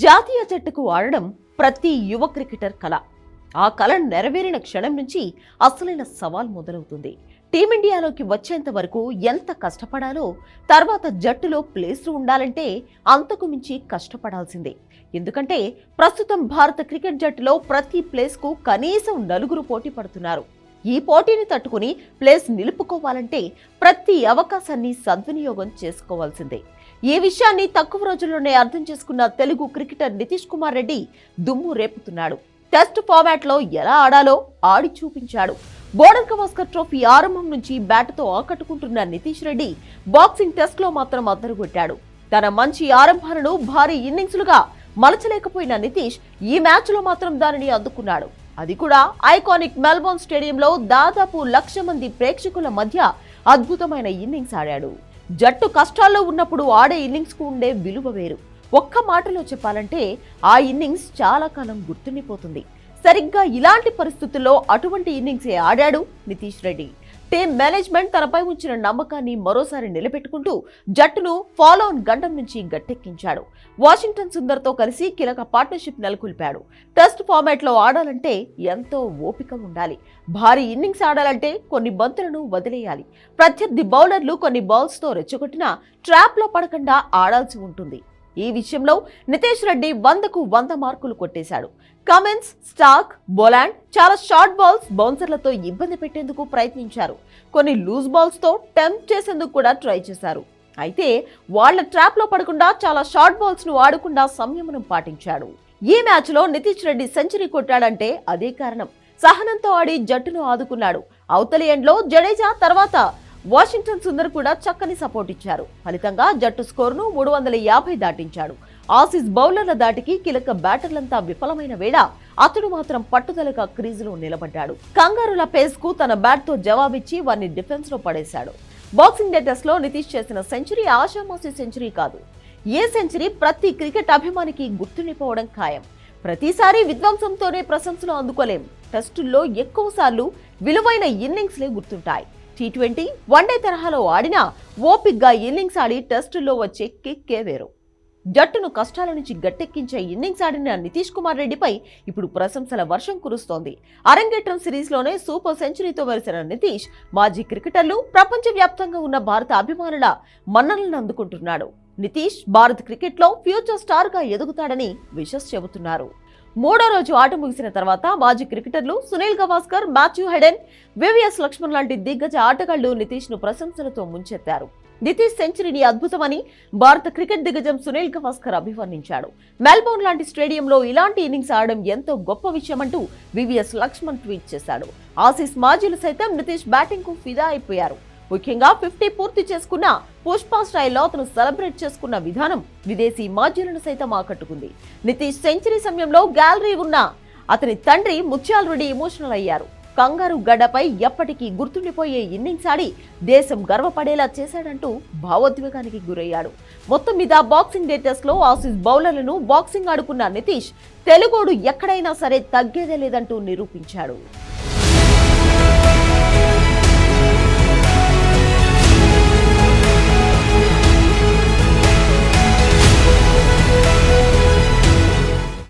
జాతీయ జట్టుకు ఆడడం ప్రతి యువ క్రికెటర్ కళ ఆ కళ నెరవేరిన క్షణం నుంచి అసలైన సవాల్ మొదలవుతుంది. టీమిండియాలోకి వచ్చేంత వరకు ఎంత కష్టపడాలో తర్వాత జట్టులో ప్లేస్లు ఉండాలంటే అంతకు మించి కష్టపడాల్సిందే. ఎందుకంటే ప్రస్తుతం భారత క్రికెట్ జట్టులో ప్రతి ప్లేస్కు కనీసం నలుగురు పోటీ పడుతున్నారు. ఈ పోటీని తట్టుకుని ప్లేస్ నిలుపుకోవాలంటే ప్రతి అవకాశాన్ని సద్వినియోగం చేసుకోవాల్సిందే. ఈ విషయాన్ని తక్కువ రోజుల్లోనే అర్థం చేసుకున్న తెలుగు క్రికెటర్ నితీష్ కుమార్ రెడ్డి దుమ్ము రేపుతున్నాడు. టెస్ట్ ఫార్మాట్లో ఎలా ఆడాలో ఆడి చూపించాడు. బోర్డర్ గవాస్కర్ ట్రోఫీ ఆరంభం నుంచి బ్యాట్తో ఆకట్టుకుంటున్న నితీష్ రెడ్డి బాక్సింగ్ టెస్ట్లో మాత్రం అద్దరుగొట్టాడు. తన మంచి ఆరంభాలను భారీ ఇన్నింగ్స్లుగా మలచలేకపోయిన నితీష్ ఈ మ్యాచ్లో మాత్రం దానిని అందుకున్నాడు అది కూడా ఐకానిక్ మెల్బోర్న్ స్టేడియంలో దాదాపు లక్ష మంది ప్రేక్షకుల మధ్య అద్భుతమైన ఇన్నింగ్స్ ఆడాడు. జట్టు కష్టాల్లో ఉన్నప్పుడు ఆడే ఇన్నింగ్స్కు ఉండే విలువ వేరు. ఒక్క మాటలో చెప్పాలంటే ఆ ఇన్నింగ్స్ చాలా కాలం గుర్తుండిపోతుంది. సరిగ్గా ఇలాంటి పరిస్థితుల్లో అటువంటి ఇన్నింగ్సే ఆడాడు నితీష్ రెడ్డి. టీం మేనేజ్మెంట్ తనపై ఉంచిన నమ్మకాన్ని మరోసారి నిలబెట్టుకుంటూ జట్టును ఫాలో ఆన్ గండం నుంచి గట్టెక్కించాడు. వాషింగ్టన్ సుందర్తో కలిసి కీలక పార్ట్నర్షిప్ నెలకొల్పాడు. టెస్ట్ ఫార్మాట్లో ఆడాలంటే ఎంతో ఓపిక ఉండాలి. భారీ ఇన్నింగ్స్ ఆడాలంటే కొన్ని బంతులను వదిలేయాలి. ప్రత్యర్థి బౌలర్లు కొన్ని బౌల్స్తో రెచ్చగొట్టినా ట్రాప్లో పడకుండా ఆడాల్సి ఉంటుంది. ఈ విషయంలో నితేష్ రెడ్డి వందకు వంద మార్కులు కొట్టేశాడు. కమెన్స్ స్టాక్ బోలాండ్ చాలా షార్ట్ బాల్స్ బౌన్సర్లతో ఇబ్బంది పెట్టేందుకు ప్రయత్నించారు. కొన్ని లూజ్ బాల్స్తో టెంప్ టెంప్ట్ చేసేందుకు కూడా ట్రై చేశారు. అయితే వాళ్ళ ట్రాప్లో పడకుండా చాలా షార్ట్ బాల్స్ను ఆడకుండా సంయమనం పాటించాడు. ఈ మ్యాచ్లో నితీష్ రెడ్డి సెంచరీ కొట్టాడంటే అదే కారణం. సహనంతో ఆడి జట్టును ఆదుకున్నాడు. అవతలి ఎండ్లో జడేజా తర్వాత వాషింగ్టన్ సుందర్ కూడా చక్కని సపోర్ట్ ఇచ్చారు. ఫలితంగా జట్టు స్కోరును మూడు వందల యాభై దాటించాడు. ఆసీస్ బౌలర్ల దాటికి కీలక బ్యాటర్లంతా విఫలమైన వేళ అతడు మాత్రం పట్టుదలగా క్రీజులో నిలబడ్డాడు. కంగారుల పేస్కు తన బ్యాట్తో జవాబిచ్చి వారిని డిఫెన్స్లో పడేశాడు. బాక్సింగ్ డే టెస్ట్లో నితీష్ చేసిన సెంచరీ ఆషామాసి సెంచరీ కాదు. ఏ సెంచరీ ప్రతి క్రికెట్ అభిమానికి గుర్తుండిపోవడం ఖాయం. ప్రతిసారి విధ్వంసంతోనే ప్రశంసలు అందుకోలేం. టెస్టుల్లో ఎక్కువసార్లు విలువైన ఇన్నింగ్స్లే గుర్తుంటాయి. టీ ట్వంటీ వన్డే తరహాలో ఆడినా ఓపిక్గా ఇన్నింగ్స్ ఆడి టెస్టుల్లో వచ్చే కిక్కే వేరు. జట్టును కష్టాల నుంచి గట్టెక్కించే ఇన్నింగ్స్ ఆడిన నితీష్ కుమార్ రెడ్డిపై ఇప్పుడు ప్రశంసల వర్షం కురుస్తోంది. అరంగేట్రం సిరీస్లోనే సూపర్ సెంచరీతో వెలిసిన నితీష్ మాజీ క్రికెటర్లు ప్రపంచవ్యాప్తంగా ఉన్న భారత అభిమానుల మన్ననలను అందుకుంటున్నాడు. నితీష్ భారత్ క్రికెట్లో ఫ్యూచర్ స్టార్గా ఎదుగుతాడని విషస్ చెబుతున్నారు. మూడో రోజు ఆట ముగిసిన తర్వాత మాజీ క్రికెటర్లు Sunil Gavaskar Matthew Hayden VVS Laxman లాంటి దిగ్గజ ఆటగాళ్ళు నితీష్ను ప్రశంసలతో ముంచెత్తారు. నితీష్ సెంచరీని అద్భుతమని భారత క్రికెట్ దిగ్గజం సునీల్ గవాస్కర్ అభివర్ణించాడు. మెల్బోర్న్ లాంటి స్టేడియంలో ఇలాంటి ఇన్నింగ్స్ ఆడడం ఎంతో గొప్ప విషయమంటూ వివిఎస్ లక్ష్మణ్ ట్వీట్ చేశాడు. ఆసీస్ మాజీలు సైతం నితీష్ బ్యాటింగ్కు ఫిదా అయిపోయారు. ముఖ్యంగా ఫిఫ్టీ పూర్తి చేసుకున్న పుష్ప స్టైల్లో అతను సెలబ్రేట్ చేసుకున్న విధానం విదేశీ మాధ్యులను సైతం ఆకట్టుకుంది. నితీష్ సెంచరీ సమయంలో గ్యాలరీ ఉన్న అతని తండ్రి ముత్యాల్ రెడ్డి ఎమోషనల్ అయ్యారు. కంగారు గడ్డపై ఎప్పటికీ గుర్తుండిపోయే ఇన్నింగ్స్ ఆడి దేశం గర్వపడేలా చేశాడంటూ భావోద్వేగానికి గురయ్యాడు. మొత్తం మీద బాక్సింగ్ డే టెస్ట్లో ఆసీస్ బౌలర్లను బాక్సింగ్ ఆడుకున్న నితీష్ తెలుగోడు ఎక్కడైనా సరే తగ్గేదే లేదంటూ నిరూపించాడు.